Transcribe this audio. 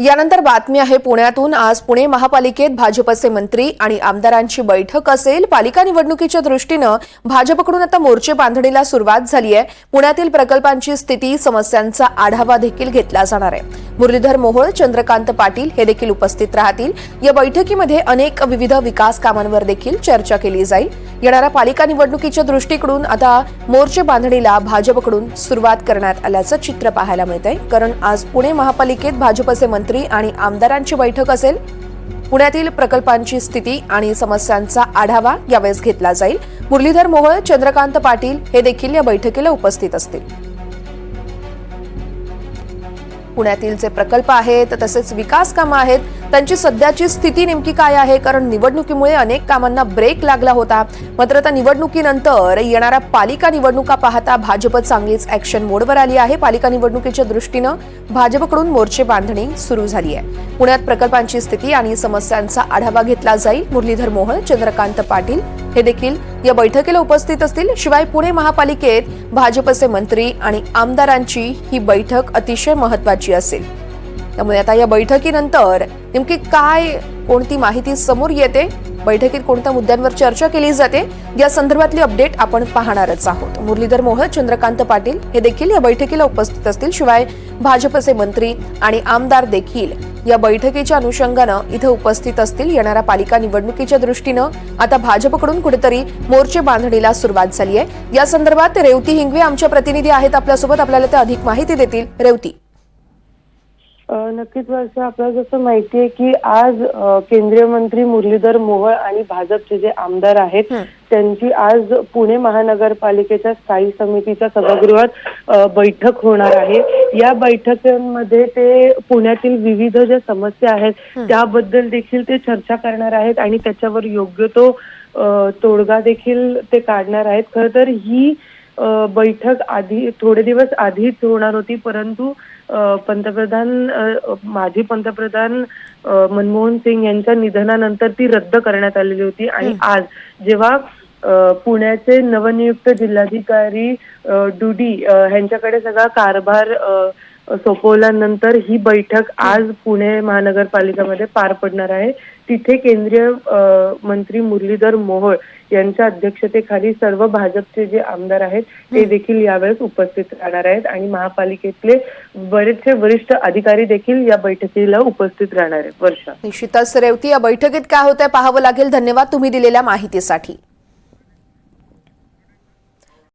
यानंतर बातमी आहे पुण्यातून. आज पुणे महापालिकेत भाजपचे मंत्री आणि आमदारांची बैठक असेल. पालिका निवडणुकीच्या दृष्टीनं भाजपकडून आता मोर्चे बांधणीला सुरुवात झाली आहे पुण्यातील प्रकल्पांची स्थिती समस्यांचा आढावा देखील घेतला जाणार आहे. मुरलीधर मोहोळ चंद्रकांत पाटील हे देखील उपस्थित राहतील. या बैठकीमध्ये अनेक विविध विकास कामांवर देखील चर्चा केली जाईल. येणाऱ्या पालिका निवडणुकीच्या दृष्टीकडून आता मोर्चे बांधणीला भाजपकडून सुरुवात करण्यात आल्याचं चित्र पाहायला मिळतंय. कारण आज पुणे महापालिकेत भाजपचे मंत्री आणि आमदारांची बैठक असेल. पुण्यातील प्रकल्पांची स्थिती आणि समस्यांचा आढावा यावेळेस घेतला जाईल. मुरलीधर मोहोळ चंद्रकांत पाटील हे देखील या बैठकीला उपस्थित असतील. पुण्यातील जे प्रकल्प आहेत तसेच विकास कामं आहेत त्यांची सध्याची स्थिती नेमकी काय आहे? कारण निवडणुकीमुळे अनेक कामांना ब्रेक लागला होता. मात्र आता निवडणुकीनंतर येणाऱ्या पालिका निवडणुका पाहता भाजप चांगलीच ऍक्शन मोडवर आली आहे. पालिका निवडणुकीच्या दृष्टीनं भाजपकडून मोर्चे बांधणी सुरू झाली आहे. पुण्यात प्रकल्पांची स्थिती आणि समस्यांचा आढावा घेतला जाईल. मुरलीधर मोहोळ चंद्रकांत पाटील हे देखील या बैठकीला उपस्थित असतील. शिवाय पुणे महापालिकेत भाजपचे मंत्री आणि आमदारांची ही बैठक अतिशय महत्वाची असेल. त्यामुळे आता या बैठकीनंतर नेमकी काय कोणती माहिती समोर येते? बैठकीत कोणत्या मुद्द्यांवर चर्चा केली जाते? या संदर्भातली अपडेट आपण पाहणारच आहोत. मुरलीधर मोहळ चंद्रकांत पाटील हे देखील या बैठकीला उपस्थित असतील. शिवाय भाजपचे मंत्री आणि आमदार देखील या बैठकीच्या अनुषंगानं इथं उपस्थित असतील येणाऱ्या पालिका निवडणुकीच्या दृष्टीनं. आता भाजपकडून कुठेतरी मोर्चे बांधणीला सुरुवात झाली आहे. या संदर्भात रेवती हिंगवे आमच्या प्रतिनिधी आहेत. आपल्यासोबत आपल्याला ते अधिक माहिती देतील. रेवती. नक्कीच वर्ष आपल्याला जसं माहिती आहे की आज केंद्रीय मंत्री मुरलीधर मोहोळ आणि भाजपचे जे आमदार आहेत. त्यांची आज पुणे महानगरपालिकेच्या स्थायी समितीच्या सभागृहात बैठक होणार आहे. या बैठकीमध्ये ते पुण्यातील विविध ज्या समस्या आहेत त्याबद्दल देखील ते चर्चा करणार आहेत आणि त्याच्यावर योग्य तो तोडगा देखील ते काढणार आहेत. खरं तर ही बैठक आधी थोडे दिवस आधीच होणार होती परंतु पंतप्रधान माजी पंतप्रधान मनमोहन सिंग यांच्या निधनानंतर ती रद्द करण्यात आलेली होती आणि आज जेव्हा पुण्याचे नवनियुक्त जिल्हाधिकारी डुडी ह्यांच्याकडे सगळा कारभार सोपवल्यानंतर ही बैठक आज पुणे महानगरपालिकेमध्ये पार पडणार आहे. तिथे केंद्रीय मंत्री मुरलीधर मोहोळ यांच्या अध्यक्षतेखाली सर्व भाजपचे जे आमदार आहेत ते देखील यावेळेस उपस्थित राहणार आहेत आणि महापालिकेतले बरेचसे वरिष्ठ अधिकारी देखील या बैठकीला उपस्थित राहणार आहेत. वर्षा. निश्चितच रेवती या बैठकीत काय होतंय पाहावं लागेल. धन्यवाद तुम्ही दिलेल्या माहितीसाठी.